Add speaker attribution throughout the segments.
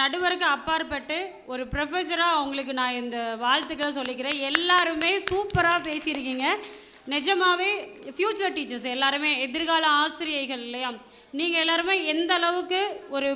Speaker 1: நடுவருக்கு அப்பாற்பட்டு ஒரு ப்ரொஃபஸராக அவங்களுக்கு நான் இந்த வாழ்த்துக்களை சொல்லிக்கிறேன். எல்லாருமே சூப்பராக பேசியிருக்கீங்க. நிஜமாகவே ஃப்யூச்சர் டீச்சர்ஸ் எல்லாருமே எதிர்கால ஆசிரியைகள் இல்லையா? நீங்கள் எல்லாருமே எந்த அளவுக்கு ஒரு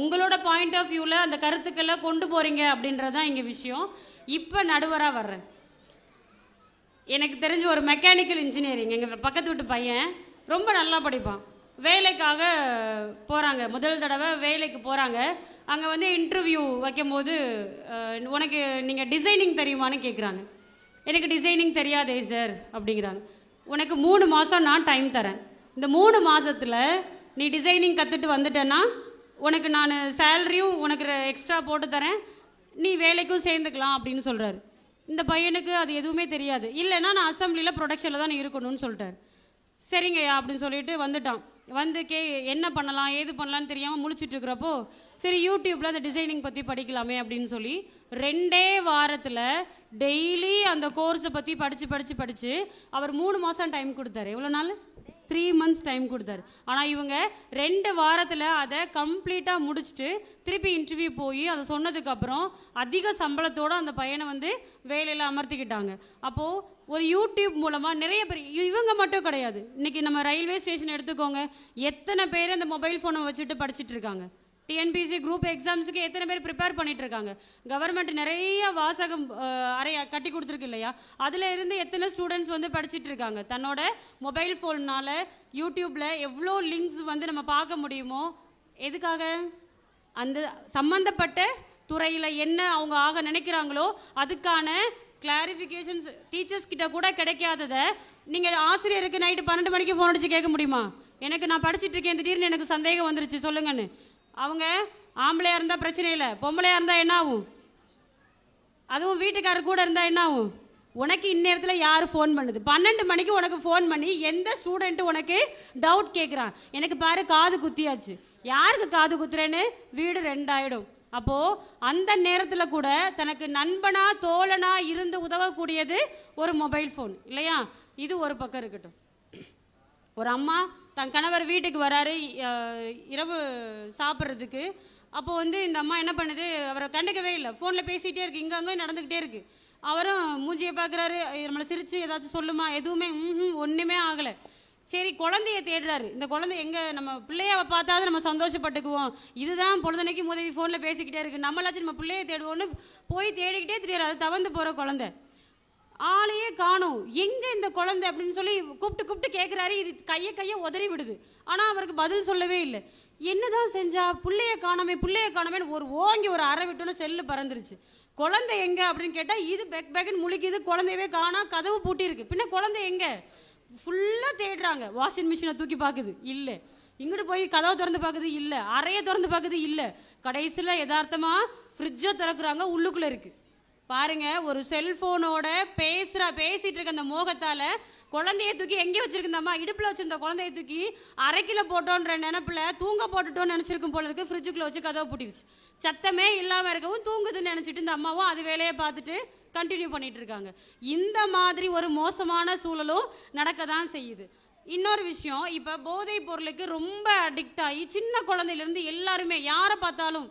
Speaker 1: உங்களோட பாயிண்ட் ஆஃப் வியூவில் அந்த கருத்துக்களை கொண்டு போகிறீங்க அப்படின்றது தான் இங்கே விஷயம். இப்போ நடுவராக வர்றேன். எனக்கு தெரிஞ்ச ஒரு மெக்கானிக்கல் இன்ஜினியரிங் எங்கள் பக்கத்து வீட்டு பையன் ரொம்ப நல்லா படிப்பான். வேலைக்காக போகிறாங்க முதல் தடவை வேலைக்கு போகிறாங்க அங்கே வந்து இன்டர்வியூ வைக்கும்போது உனக்கு நீங்கள் டிசைனிங் தெரியுமான்னு கேட்குறாங்க எனக்கு டிசைனிங் தெரியாதே சார் அப்படிங்கிறாங்க. உனக்கு மூணு மாதம் நான் டைம் தரேன். இந்த மூணு மாதத்தில் நீ டிசைனிங் கற்றுட்டு வந்துட்டேன்னா உனக்கு நான் சேலரியும் உனக்கு எக்ஸ்ட்ரா போட்டு தரேன். நீ வேலைக்கும் சேர்ந்துக்கலாம் அப்படின்னு சொல்கிறாரு இந்த பையனுக்கு அது எதுவுமே தெரியாது. இல்லைன்னா நான் அசம்பிளியில் ப்ரொடக்ஷனில் தான் இருக்கணும்னு சொல்லிட்டார். சரிங்கய்யா அப்படின்னு சொல்லிட்டு வந்துட்டான். வந்து கே என்ன பண்ணலாம் ஏது பண்ணலாம்னு தெரியாமல் முழிச்சிட்டு இருக்கிறப்போ சரி யூடியூப்பில் அந்த டிசைனிங் பற்றி படிக்கலாமே அப்படின்னு சொல்லி ரெண்டே வாரத்தில் டெய்லி அந்த கோர்ஸை பற்றி படித்து படித்து படித்து அவர் மூணு மாதம் டைம் கொடுத்தாரு. எவ்வளோ நாள்? த்ரீ மந்த்ஸ் டைம் கொடுத்தாரு. ஆனால் இவங்க ரெண்டு வாரத்தில் அதை கம்ப்ளீட்டாக முடிச்சுட்டு திருப்பி இன்டர்வியூ போய் அதை சொன்னதுக்கப்புறம் அதிக சம்பளத்தோடு அந்த பையனை வந்து வேலையில் அமர்த்திக்கிட்டாங்க. அப்போது ஒரு யூடியூப் மூலமாக நிறைய பேர் இ- இவங்க மட்டும் கிடையாது. இன்னைக்கு நம்ம ரயில்வே ஸ்டேஷன் எடுத்துக்கோங்க. எத்தனை பேர் இந்த மொபைல் ஃபோனை வச்சுட்டு படிச்சிட்டு இருக்காங்க? டிஎன்பிசி குரூப் எக்ஸாம்ஸுக்கு எத்தனை பேர் ப்ரிப்பேர் பண்ணிட்டு இருக்காங்க கவர்மெண்ட் நிறைய வாசகம் அஹ், அறைய கட்டி கொடுத்துருக்கு இல்லையா? அதில் இருந்து எத்தனை ஸ்டூடெண்ட்ஸ் வந்து படிச்சிட்டு இருக்காங்க தன்னோட மொபைல் ஃபோன்னால் யூடியூப்ல எவ்வளோ லிங்க்ஸ் வந்து நம்ம பார்க்க முடியுமோ? எதுக்காக? அந்த சம்பந்தப்பட்ட துறையில் என்ன அவங்க ஆக நினைக்கிறாங்களோ அதுக்கான கிளாரிஃபிகேஷன்ஸ் டீச்சர்ஸ் கிட்ட கூட கிடைக்காததை நீங்கள் ஆசிரியருக்கு நைட்டு பன்னெண்டு மணிக்கு ஃபோன் அடிச்சு கேட்க முடியுமா? எனக்கு நான் படிச்சுட்டு இருக்கேன் திடீர்னு எனக்கு சந்தேகம் வந்துருச்சு சொல்லுங்கன்னு. அவங்க ஆம்பளையாக இருந்தால் பிரச்சனை இல்லை. பொம்பளையாக இருந்தால் என்ன ஆகும்? அதுவும் வீட்டுக்காரர் கூட இருந்தால் என்ன ஆகும்? உனக்கு இந்நேரத்தில் யார் ஃபோன் பண்ணுது? பன்னெண்டு மணிக்கு உனக்கு ஃபோன் பண்ணி எந்த ஸ்டூடெண்ட்டு உனக்கு டவுட் கேட்குறான் எனக்கு பாரு காது குத்தியாச்சு. யாருக்கு காது குத்துறேன்னு? வீடு ரெண்டாயிடும். அப்போது அந்த நேரத்தில் கூட தனக்கு நண்பனா தோழனா இருந்து உதவக்கூடியது ஒரு மொபைல் ஃபோன் இல்லையா? இது ஒரு பக்கம் இருக்கட்டும். ஒரு அம்மா தன் கணவர் வீட்டுக்கு வராரு இரவு சாப்பிட்றதுக்கு. அப்போ வந்து இந்த அம்மா என்ன பண்ணுது அவரை கண்டுக்கவே இல்லை. ஃபோனில் பேசிகிட்டே இருக்கு இங்கே அங்கே நடந்துக்கிட்டே இருக்கு. அவரும் மூஞ்சியை பார்க்குறாரு நம்மளை சிரித்து ஏதாச்சும் சொல்லுமா? எதுவுமே ம் ஒன்றுமே ஆகலை. சரி குழந்தைய தேடுறாரு. இந்த குழந்தை எங்கே நம்ம பிள்ளைய பார்த்தாவது நம்ம சந்தோஷப்பட்டுக்குவோம். இதுதான் பொழுதுனைக்கு உதவி ஃபோனில் பேசிக்கிட்டே இருக்குது நம்மளாச்சும் நம்ம பிள்ளைய தேடுவோன்னு போய் தேடிக்கிட்டே தெரியாது அது தவந்து போகிற குழந்தை. ஆளையே காணும். எங்கே இந்த குழந்தை அப்படின்னு சொல்லி கூப்பிட்டு கூப்பிட்டு கேட்குறாரு இது கையை கையை உதறி விடுது. ஆனால் அவருக்கு பதில் சொல்லவே இல்லை. என்னதான் செஞ்சா பிள்ளைய காணாமே பிள்ளைய காணாமேன்னு ஒரு ஓங்கி ஒரு அரை விட்டோன்னு செல்லு பறந்துருச்சு. குழந்தை எங்க அப்படின்னு கேட்டால் இது பெக் பெக்னு முழிக்குது. குழந்தையவே காணா கதவு பூட்டியிருக்கு. பின்ன குழந்தை எங்கே? ஃபுல்லாக தேடுறாங்க. வாஷிங் மிஷினை தூக்கி பார்க்குது இல்லை. இங்கிட்டு போய் கதவை திறந்து பார்க்குது இல்லை. அறையை திறந்து பார்க்குது இல்லை. கடைசியில் யதார்த்தமாக ஃப்ரிட்ஜை திறக்குறாங்க. உள்ளுக்குள்ளே இருக்குது பாருங்க ஒரு செல்போனோட பேசுற பேசிட்டு இருக்க அந்த மோகத்தால குழந்தைய தூக்கி எங்கே வச்சிருக்கு இந்த இடுப்புல வச்சிருந்த குழந்தைய தூக்கி அரைக்கில போட்டோன்ற நினப்பில் தூங்க போட்டுட்டோன்னு நினைச்சிருக்கும் போல இருக்கு. ஃப்ரிட்ஜுக்குள்ள வச்சு கதவை பூட்டிருச்சு. சத்தமே இல்லாம இருக்கவும் தூங்குதுன்னு நினைச்சிட்டு இந்த அம்மாவும் அது வேலையை பார்த்துட்டு கண்டினியூ பண்ணிட்டு இருக்காங்க. இந்த மாதிரி ஒரு மோசமான சூழலும் நடக்க தான் செய்யுது. இன்னொரு விஷயம் இப்போ போதைப் பொருளுக்கு ரொம்ப அடிக்ட் ஆகி சின்ன குழந்தையிலேருந்து எல்லாருமே யாரை பார்த்தாலும்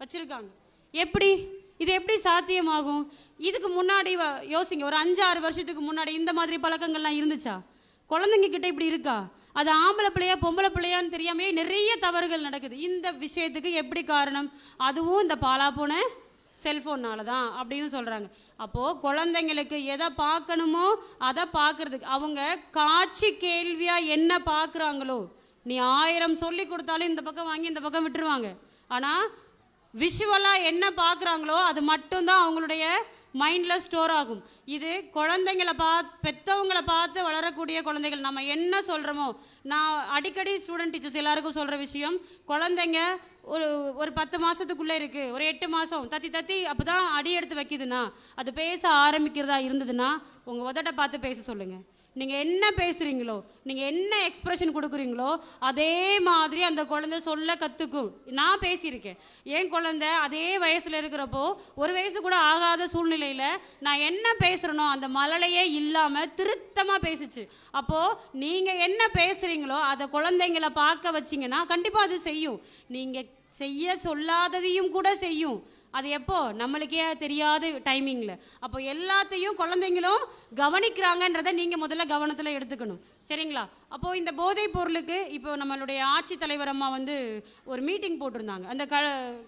Speaker 1: வச்சிருக்காங்க. எப்படி? இது எப்படி சாத்தியமாகும்? இதுக்கு முன்னாடி வ- யோசிங்க ஒரு அஞ்சு ஆறு வருஷத்துக்கு முன்னாடி இந்த மாதிரி பழக்கங்கள்லாம் இருந்துச்சா? குழந்தைங்க கிட்ட இப்படி இருக்கா? அது ஆம்பளை பிள்ளையா பொம்பளை பிள்ளையான்னு தெரியாமே நிறைய தவறுகள் நடக்குது. இந்த விஷயத்துக்கு எப்படி காரணம்? அதுவும் இந்த பாலா போன செல்ஃபோன்னால தான் அப்படின்னு சொல்கிறாங்க அப்போது குழந்தைங்களுக்கு எதை பார்க்கணுமோ அதை பார்க்கறதுக்கு அவங்க காட்சி கேள்வியாக என்ன பார்க்குறாங்களோ நீ ஆயிரம் சொல்லி கொடுத்தாலும் இந்த பக்கம் வாங்கி இந்த பக்கம் விட்டுருவாங்க. ஆனால் விஷுவலாக என்ன பார்க்குறாங்களோ அது மட்டும்தான் அவங்களுடைய மைண்டில் ஸ்டோர் ஆகும். இது குழந்தைங்களை பார்த்து பெற்றவங்களை பார்த்து வளரக்கூடிய குழந்தைகள். நம்ம என்ன சொல்கிறோமோ நான் அடிக்கடி ஸ்டூடெண்ட் டீச்சர்ஸ் எல்லாருக்கும் சொல்கிற விஷயம் குழந்தைங்க ஒரு ஒரு பத்து மாதத்துக்குள்ளே இருக்குது ஒரு எட்டு மாதம் தத்தி தத்தி அப்போ தான் அடி எடுத்து வைக்கிதுன்னா அது பேச ஆரம்பிக்கிறதா இருந்ததுன்னா உங்கள் உதட்ட பார்த்து பேச சொல்லுங்கள் நீங்கள் என்ன பேசுகிறீங்களோ நீங்கள் என்ன எக்ஸ்பிரஷன் கொடுக்குறீங்களோ அதே மாதிரி அந்த குழந்தை சொல்ல கற்றுக்கும் நான் பேசியிருக்கேன். என் குழந்தை அதே வயசில் இருக்கிறப்போ ஒரு வயசு கூட ஆகாத சூழ்நிலையில் நான் என்ன பேசுகிறனோ அந்த மழலையே இல்லாமல் திருத்தமாக பேசிச்சு. அப்போது நீங்கள் என்ன பேசுகிறீங்களோ அதை குழந்தைங்களை பார்க்க வச்சிங்கன்னா கண்டிப்பாக அது செய்யும். நீங்கள் செய்ய சொல்லாததையும் கூட செய்யும். அது எப்போ? நம்மளுக்கே தெரியாத டைமிங்கில் அப்போ எல்லாத்தையும் குழந்தைங்களும் கவனிக்கிறாங்கன்றதை நீங்கள் முதல்ல கவனத்தில் எடுத்துக்கணும். சரிங்களா? அப்போது இந்த போதைப் பொருளுக்கு இப்போ நம்மளுடைய ஆட்சித்தலைவர் அம்மா வந்து ஒரு மீட்டிங் போட்டிருந்தாங்க. அந்த க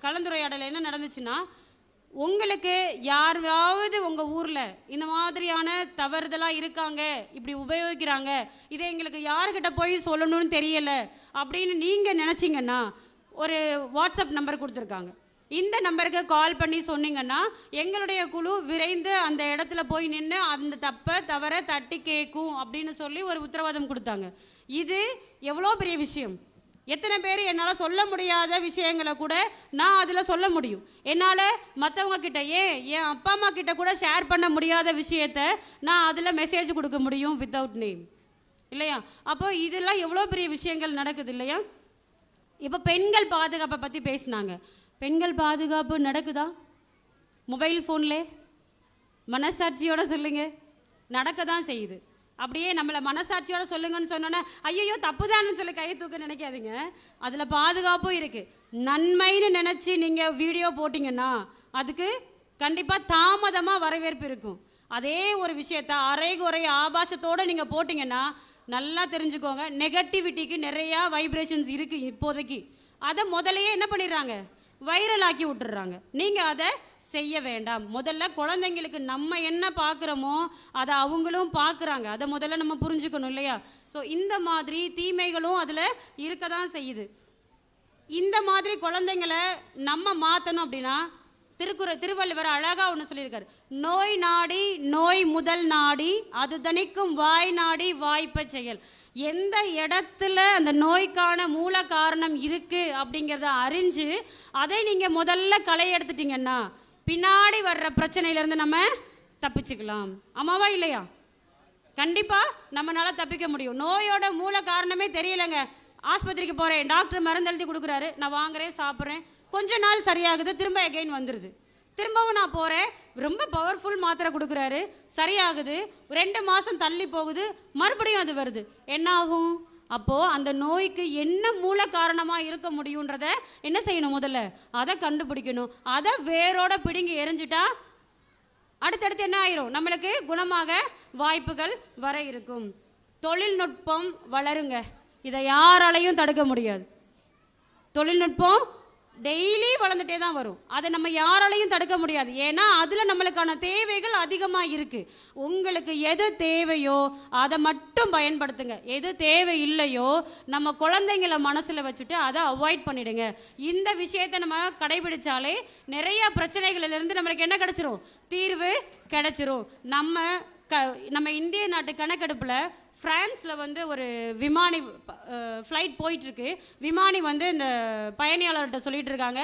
Speaker 1: கலந்துரையாடல் என்ன நடந்துச்சுன்னா உங்களுக்கு யாராவது உங்கள் ஊரில் இந்த மாதிரியான தவறுதலாக இருக்காங்க இப்படி உபயோகிக்கிறாங்க இதை எங்களுக்கு யாருக்கிட்ட போய் சொல்லணும்னு தெரியலை அப்படின்னு நீங்கள் நினச்சிங்கன்னா ஒரு வாட்ஸ்அப் நம்பர் கொடுத்துருக்காங்க. இந்த நம்பருக்கு கால் பண்ணி சொன்னீங்கன்னா எங்களுடைய குழு விரைந்து அந்த இடத்துல போய் நின்று அந்த தப்பை தவற தட்டி கேட்கும் அப்படின்னு சொல்லி ஒரு உத்தரவாதம் கொடுத்தாங்க. இது எவ்வளோ பெரிய விஷயம்? எத்தனை பேர் என்னால் சொல்ல முடியாத விஷயங்களை கூட நான் அதில் சொல்ல முடியும். என்னால் மற்றவங்க கிட்ட ஏன் என் அப்பா அம்மா கிட்ட கூட ஷேர் பண்ண முடியாத விஷயத்த நான் அதில் மெசேஜ் கொடுக்க முடியும் வித்தவுட் நேம் இல்லையா? அப்போ இதெல்லாம் எவ்வளோ பெரிய விஷயங்கள் நடக்குது இல்லையா? இப்போ பெண்கள் பாதுகாப்பை பற்றி பேசினாங்க. பெண்கள் பாதுகாப்பு நடக்குதா? மொபைல் ஃபோன்லே? மனசாட்சியோடு சொல்லுங்கள் நடக்க தான் செய்யுது. அப்படியே நம்மளை மனசாட்சியோட சொல்லுங்கன்னு சொன்னோன்னே ஐயோ தப்புதான்னு சொல்லி கையை தூக்க நினைக்காதீங்க. அதில் பாதுகாப்பும் இருக்குது நன்மைன்னு நினச்சி நீங்கள் வீடியோ போட்டிங்கன்னா அதுக்கு கண்டிப்பாக தாமதமாக வரவேற்பு இருக்கும். அதே ஒரு விஷயத்த அரைகுறை ஆபாசத்தோடு நீங்கள் போட்டிங்கன்னா நல்லா தெரிஞ்சுக்கோங்க. நெகட்டிவிட்டிக்கு நிறையா வைப்ரேஷன்ஸ் இருக்குது இப்போதைக்கு. அதை முதலையே என்ன பண்ணிடுறாங்க? வைரலாக்கி விட்டுறாங்க. நீங்கள் அதை செய்ய வேண்டாம். முதல்ல குழந்தைங்களுக்கு நம்ம என்ன பார்க்குறோமோ அதை அவங்களும் பார்க்குறாங்க. அதை முதல்ல நம்ம புரிஞ்சுக்கணும் இல்லையா? ஸோ இந்த மாதிரி தீமைகளும் அதில் இருக்க தான் செய்யுது. இந்த மாதிரி குழந்தைங்களை நம்ம மாற்றணும் அப்படின்னா திருக்குற திருவள்ளுவர் அழகாக ஒன்று சொல்லியிருக்காரு. நோய் நாடி நோய் முதல் நாடி அது தணிக்கும் வாய் நாடி வாய்ப்ப செயல். எந்த இடத்துல அந்த நோய்க்கான மூல காரணம் இருக்குது அப்படிங்கிறத அறிஞ்சு அதை நீங்கள் முதல்ல களை எடுத்துட்டீங்கன்னா பின்னாடி வர்ற பிரச்சனையிலேருந்து நம்ம தப்பிச்சுக்கலாம். ஆமாவா இல்லையா? கண்டிப்பாக நம்மளால் தப்பிக்க முடியும். நோயோட மூல காரணமே தெரியலைங்க. ஆஸ்பத்திரிக்கு போகிறேன் டாக்டர் மருந்து எழுதி கொடுக்குறாரு. நான் வாங்குறேன் சாப்பிட்றேன். கொஞ்ச நாள் சரியாகுது திரும்ப எகைன் வந்துடுது திரும்பவும் நான் போகிறேன் ரொம்ப பவர்ஃபுல் மாத்திரை கொடுக்குறாரு. சரியாகுது. ரெண்டு மாதம் தள்ளி போகுது. மறுபடியும் அது வருது. என்ன ஆகும் அப்போது அந்த நோய்க்கு என்ன மூல காரணமாக இருக்க முடியுன்றத என்ன செய்யணும் முதல்ல? அதை கண்டுபிடிக்கணும். அதை வேரோட பிடுங்கி எரிஞ்சிட்டா அடுத்தடுத்து என்ன ஆயிரும்? நம்மளுக்கு குணமாக வாய்ப்புகள் வர இருக்கும். தொழில்நுட்பம் வளருங்க. இதை யாராலையும் தடுக்க முடியாது. தொழில்நுட்பம் டெய்லி வளர்ந்துட்டே தான் வரும். அதை நம்ம யாராலையும் தடுக்க முடியாது. ஏன்னா அதில் நம்மளுக்கான தேவைகள் அதிகமாக இருக்குது உங்களுக்கு எது தேவையோ அதை மட்டும் பயன்படுத்துங்க. எது தேவை இல்லையோ நம்ம குழந்தைங்கள மனசில் வச்சுட்டு அதை அவாய்ட் பண்ணிடுங்க. இந்த விஷயத்தை நம்ம கடைபிடிச்சாலே நிறைய பிரச்சனைகளிலிருந்து நம்மளுக்கு என்ன கிடச்சிரும்? தீர்வு கிடச்சிரும். நம்ம க நம்ம இந்திய நாட்டு கணக்கெடுப்பில் ஃப்ரான்ஸில் வந்து ஒரு விமானி ஃப்ளைட் போயிட்டுருக்கு. விமானி வந்து இந்த பயணியாளர்கிட்ட சொல்லிட்டு இருக்காங்க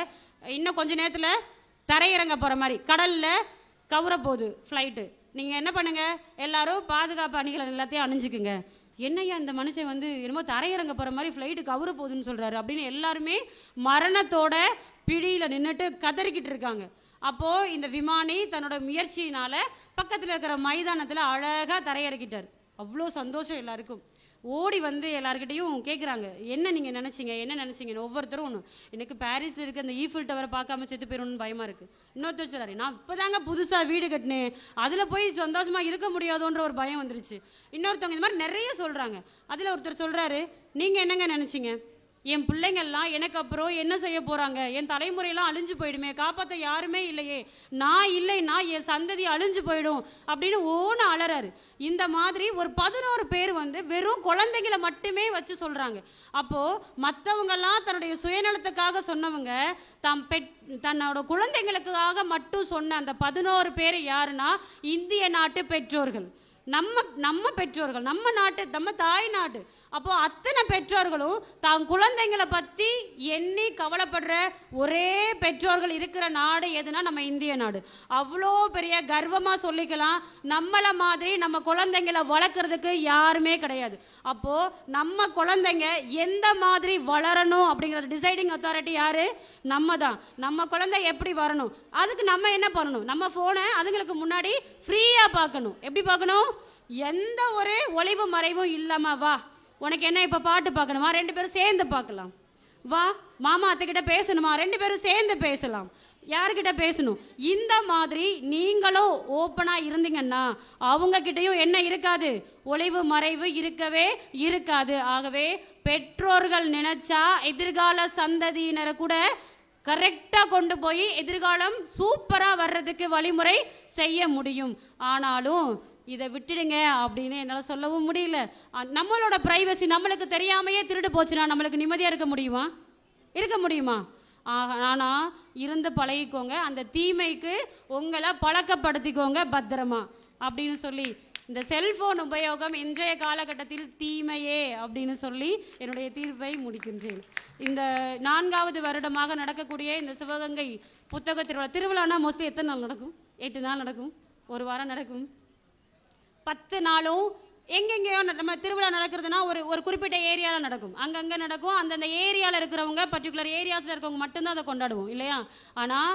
Speaker 1: இன்னும் கொஞ்ச நேரத்தில் தரையிறங்க போகிற மாதிரி. கடலில் கவுர போகுது ஃப்ளைட்டு நீங்கள் என்ன பண்ணுங்கள் எல்லாரும் பாதுகாப்பு அணிகளை எல்லாத்தையும் அணிஞ்சுக்குங்க. என்னையா இந்த மனுஷன் வந்து என்னமோ தரையிறங்க போகிற மாதிரி ஃப்ளைட்டு கவுற போகுதுன்னு சொல்கிறாரு அப்படின்னு எல்லாருமே மரணத்தோட பிடியில் நின்றுட்டு கதறிக்கிட்டு இருக்காங்க. அப்போது இந்த விமானி தன்னோட முயற்சியினால் பக்கத்தில் இருக்கிற மைதானத்தில் அழகாக தரையிறக்கிட்டார். அவ்வளோ சந்தோஷம் எல்லாருக்கும். ஓடி வந்து எல்லாருக்கிட்டையும் கேட்குறாங்க என்ன நீங்கள் நினச்சிங்க? என்ன நினச்சிங்கன்னு? ஒவ்வொருத்தரும் ஒன்று எனக்கு பாரிஸில் இருக்க அந்த ஈஃபில் டவரை பார்க்காம செத்து போயிடணும்னு பயமாக இருக்குது இன்னொருத்தர் சொல்கிறாரு நான் இப்போ தாங்க புதுசாக வீடு கட்டினேன். அதில் போய் சந்தோஷமாக இருக்க முடியாதோன்ற ஒரு பயம் வந்துருச்சு. இன்னொருத்தவங்க இந்த மாதிரி நிறைய சொல்கிறாங்க அதில் ஒருத்தர் சொல்கிறாரு நீங்கள் என்னங்க நினச்சிங்க? என் பிள்ளைங்கள்லாம் எனக்கு அப்புறம் என்ன செய்ய போகிறாங்க என் தலைமுறையெல்லாம் அழிஞ்சு போயிடுமே காப்பாற்ற யாருமே இல்லையே. நான் இல்லைன்னா என் சந்ததி அழிஞ்சு போயிடும் அப்படின்னு ஓன அலறாரு. இந்த மாதிரி ஒரு பதினோரு பேர் வந்து வெறும் குழந்தைங்களை மட்டுமே வச்சு சொல்கிறாங்க அப்போது மற்றவங்கெல்லாம் தன்னுடைய சுயநலத்துக்காக சொன்னவங்க தம் பெட் தன்னோட குழந்தைங்களுக்காக மட்டும் சொன்ன அந்த பதினோரு பேர் யாருன்னா இந்திய நாட்டு பெற்றோர்கள். நம்ம நம்ம பெற்றோர்கள் நம்ம நாட்டு நம்ம தாய் நாடு. அப்போது அத்தனை பெற்றோர்களும் தான் குழந்தைங்களை பற்றி எண்ணி கவலைப்படுற ஒரே பெற்றோர்கள் இருக்கிற நாடு எதுனா நம்ம இந்திய நாடு. அவ்வளோ பெரிய கர்வமாக சொல்லிக்கலாம். நம்மளை மாதிரி நம்ம குழந்தைங்களை வளர்க்குறதுக்கு யாருமே கிடையாது. அப்போது நம்ம குழந்தைங்க எந்த மாதிரி வளரணும் அப்படிங்கிற டிசைடிங் அத்தாரிட்டி யார்? நம்ம தான் நம்ம குழந்தை எப்படி வரணும்? அதுக்கு நம்ம என்ன பண்ணணும்? நம்ம ஃபோனை அதுங்களுக்கு முன்னாடி ஃப்ரீயாக பார்க்கணும். எப்படி பார்க்கணும்? எந்த ஒரு ஒளிவு மறைவும் இல்லாமல் வா. உனக்கு என்ன இப்போ பாட்டு பார்க்கணுமா? ரெண்டு பேரும் சேர்ந்து பார்க்கலாம். வா மாமா அத்தைக்கிட்ட பேசணுமா? ரெண்டு பேரும் சேர்ந்து பேசலாம். யார்கிட்ட பேசணும்? இந்த மாதிரி நீங்களும் ஓப்பனாக இருந்தீங்கன்னா அவங்கக்கிட்டையும் என்ன இருக்காது? ஒளிவு மறைவு இருக்கவே இருக்காது. ஆகவே பெற்றோர்கள் நினைச்சா எதிர்கால சந்ததியினரை கூட கரெக்டாக கொண்டு போய் எதிர்காலம் சூப்பராக வர்றதுக்கு வழிமுறை செய்ய முடியும். ஆனாலும் இதை விட்டுடுங்க அப்படின்னு என்னால் சொல்லவும் முடியல. நம்மளோட ப்ரைவசி நம்மளுக்கு தெரியாமையே திருடு போச்சுன்னா நம்மளுக்கு நிம்மதியாக இருக்க முடியுமா? இருக்க முடியுமா? ஆனால் இருந்து பழகிக்கோங்க. அந்த தீமைக்கு உங்களை பழக்கப்படுத்திக்கோங்க பத்திரமா அப்படின்னு சொல்லி இந்த செல்போன் உபயோகம் இன்றைய காலகட்டத்தில் தீமையே அப்படின்னு சொல்லி என்னுடைய தீர்ப்பை முடிக்கின்றேன். இந்த நான்காவது வருடமாக நடக்கக்கூடிய இந்த சிவகங்கை புத்தக திருவிழா திருவிழானா மோஸ்ட்லி எத்தனை நாள் நடக்கும்? எட்டு நாள் நடக்கும்? ஒரு வாரம் நடக்கும்? பத்து நாளும் எங்கெங்கேயோ நம்ம திருவிழா நடக்கிறதுனா ஒரு ஒரு குறிப்பிட்ட ஏரியாவில் நடக்கும். அங்கங்கே நடக்கும். அந்தந்த ஏரியாவில் இருக்கிறவங்க பர்டிகுலர் ஏரியாஸில் இருக்கிறவங்க மட்டும்தான் அதை கொண்டாடுவோம் இல்லையா? ஆனால்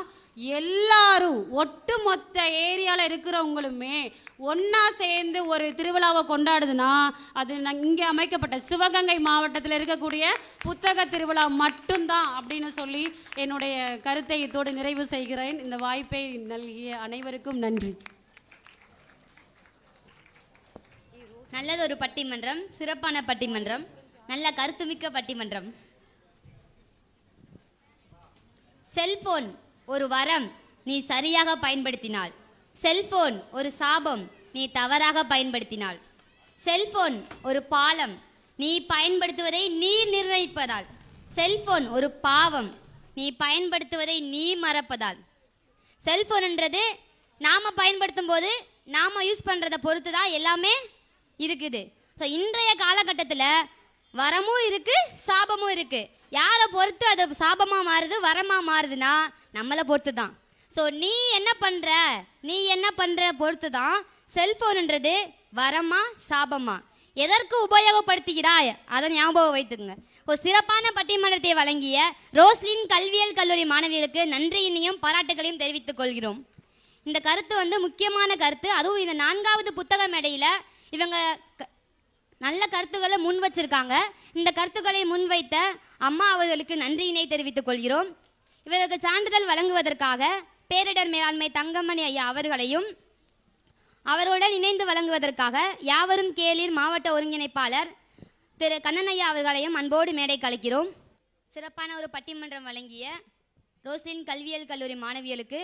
Speaker 1: எல்லாரும் ஒட்டுமொத்த ஏரியாவில் இருக்கிறவங்களுமே ஒன்றா சேர்ந்து ஒரு திருவிழாவை கொண்டாடுதுன்னா அது இங்கே அமைக்கப்பட்ட சிவகங்கை மாவட்டத்தில் இருக்கக்கூடிய புத்தக திருவிழா மட்டும்தான் அப்படின்னு சொல்லி என்னுடைய கருத்தையத்தோடு நிறைவு செய்கிறேன். இந்த வாய்ப்பை நல்கிய அனைவருக்கும் நன்றி.
Speaker 2: நல்லதொரு பட்டிமன்றம் சிறப்பான பட்டிமன்றம் நல்ல கருத்துமிக்க பட்டிமன்றம். செல்போன் ஒரு வரம் நீ சரியாக பயன்படுத்தினாள் செல்போன் ஒரு சாபம் நீ தவறாக பயன்படுத்தினாள் செல்போன் ஒரு பாலம் நீ பயன்படுத்துவதை நீ நிர்ணயிப்பதால். செல்போன் ஒரு பாவம் நீ பயன்படுத்துவதை நீ மறப்பதால். செல்போன்ன்றது நாம் பயன்படுத்தும் போது நாம் யூஸ் பண்ணுறதை பொறுத்து தான் எல்லாமே இருக்குது. ஸோ இன்றைய காலகட்டத்தில் வரமும் இருக்குது சாபமும் இருக்குது யாரை பொறுத்து அது சாபமாக மாறுது வரமாக மாறுதுன்னா நம்மளை பொறுத்து தான் ஸோ நீ என்ன பண்ணுற நீ என்ன பண்ணுற பொறுத்து தான் செல்ஃபோனுன்றது வரமா சாபமா? எதற்கு உபயோகப்படுத்துகிறாய்? அதை ஞாபகம் வைத்துக்குங்க. ஒரு சிறப்பான பட்டிமன்றத்தை வழங்கிய ரோஸ்லின் கல்வியியல் கல்லூரி மாணவியருக்கு நன்றியினையும் பாராட்டுகளையும் தெரிவித்துக் கொள்கிறோம். இந்த கருத்து வந்து முக்கியமான கருத்து. அதுவும் இந்த நான்காவது புத்தக மேடையில் இவங்க க- நல்ல கருத்துக்களை முன் வச்சிருக்காங்க. இந்த கருத்துக்களை முன்வைத்த அம்மா அவர்களுக்கு நன்றியினை தெரிவித்துக் கொள்கிறோம். இவருக்கு சான்றிதழ் வழங்குவதற்காக பேரிடர் மேலாண்மை தங்கமணி ஐயா அவர்களையும் அவர்களுடன் இணைந்து வழங்குவதற்காக யாவரும் கேளிர் மாவட்ட ஒருங்கிணைப்பாளர் திரு கண்ணனையா அவர்களையும் அன்போடு மேடை கலைக்கிறோம் சிறப்பான ஒரு பட்டிமன்றம் வழங்கிய ரோஸ்லின் கல்வியியல் கல்லூரி மாணவியலுக்கு